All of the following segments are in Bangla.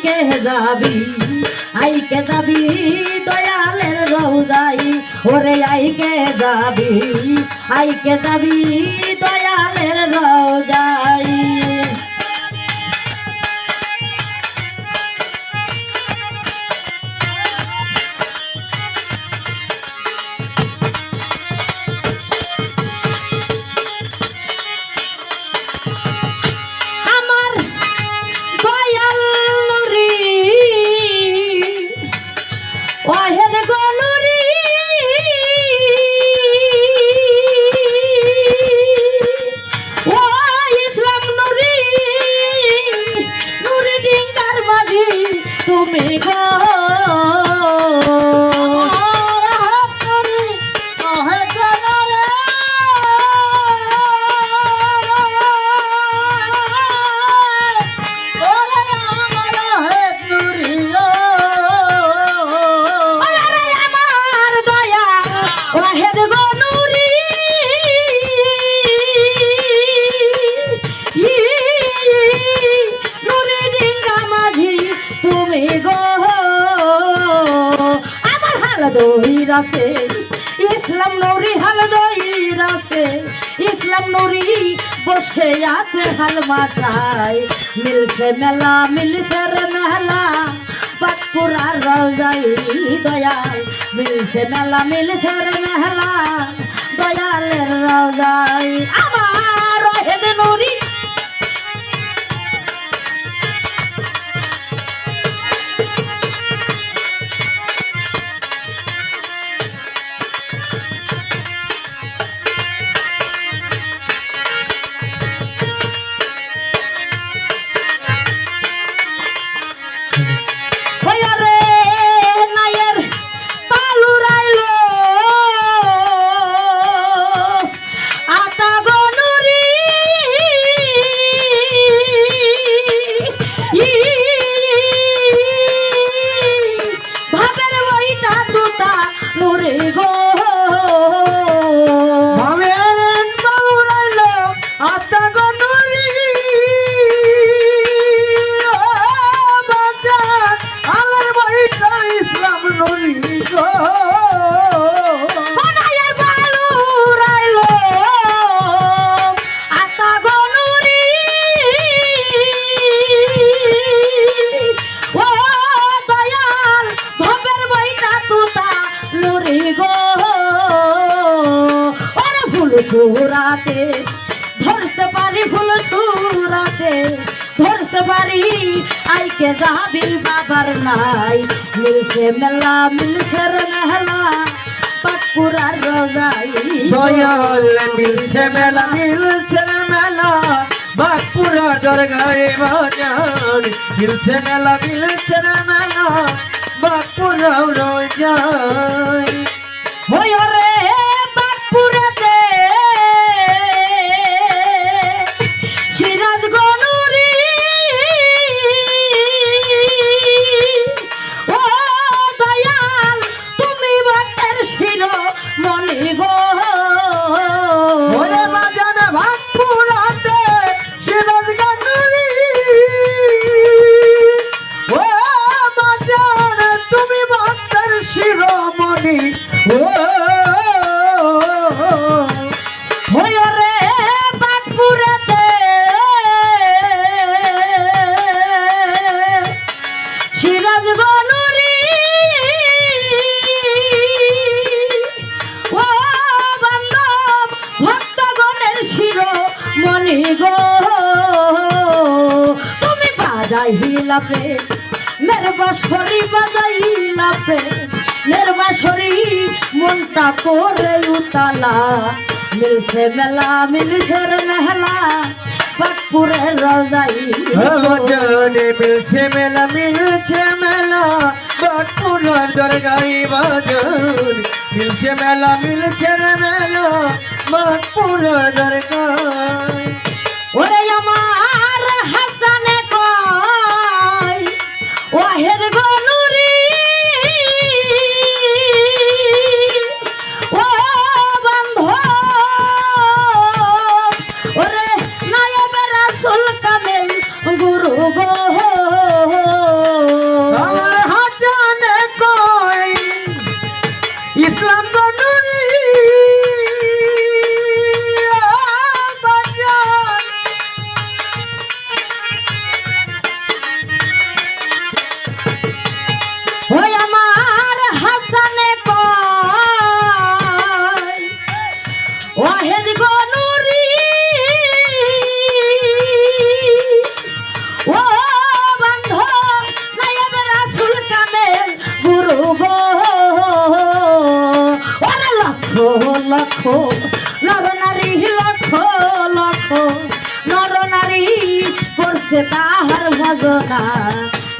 আইকে যাবি আইকে যাবি দয়ালের রৌদাই ওরে আইকে যাবি আইকে যাবি দয়ালের রৌদাই make up. আছে, ইসলাম নৌরি হাল দই রাসে ইসলাম নৌরি বসে আছে হাল মাথায়। মিলছে মেলা, মিলছে রে মেলা পাকুরা রাজাই দয়াল। মিলছে মেলা, মিলছে রে মেলা, দয়ালের নুরি গো। ওরে ফুল ছুরাতে ধরতে পারি ফুল ছুরাতে ধরতে পারি, আইকে যাবি বাবার নাই। মিলছে মেলা মিলছে মেলা পাকুরার রোজাই দয়াল মিলছে মেলা মিলছে মেলা, বাঁকুড়া দরগায় বাজার মিলছে মেলা মিলছে মেলা বাঁকুড়া রোজায় তুমি বাজাইলাপে মেরে বাসরি বাজাইলাপে মেরে বাসরি মনটা করে উতালা মিলছে মেলা মিলছে মেহলা পাকপুরের রজাই। ভজনে মিলছে মেলা মিলছে মেলা বাঁকুড়ার দরগাই বাজন মিলছে মেলা মিলছে মেলা বাঁকুড়া দরগাই। ওরে আমার রাসুল কামেল গুরু গো।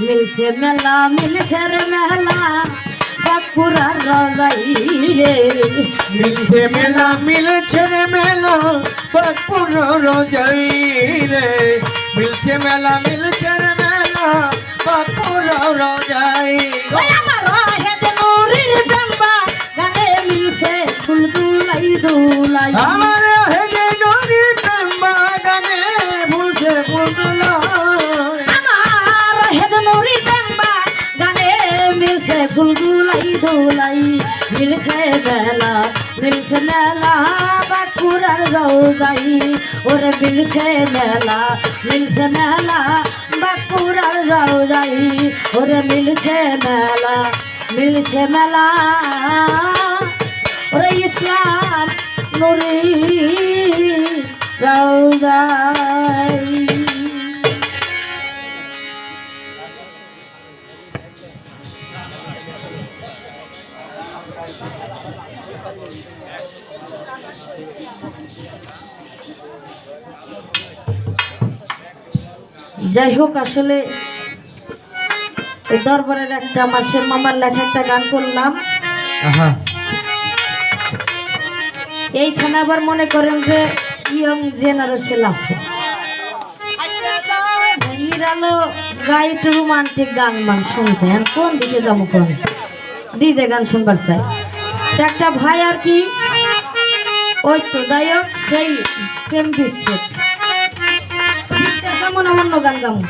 মিলছে মেলা মিলছে রে মেলা বাঁকুড়ার রাজাই মিলছে মেলা মিলছে রে মেলা পাকুর রোজাই রে মিলছে মেলা মিলছে রে মেলা পাকুর রোজাই আমার মিলছে বেলা, মিলছে মেলা, বাঁকুড়ার রোজাই। ওরে মিলছে মেলা মিলছে মেলা, বাঁকুড়ার রোজাই। ওরে মিলছে মেলা মিলছে মেলা। ওরে ইসলাম নুরি রোজাই। যাই হোক আসলে দরবারের একটা মাসের মামার লেখা একটা গান করলাম। এইখানে আবার মনে করেন যে ইয়ং জেনারেশন আছে। হিরালো রোমান্টিক গান মান শুনতে এখন কোন দিকে যাব কোন ডিজে গান শুনবার চাই। একটা ভাই আর কি? ওই তো দায়ক সেই প্রেম দিচ্ছে যেমন অন্য গান গামো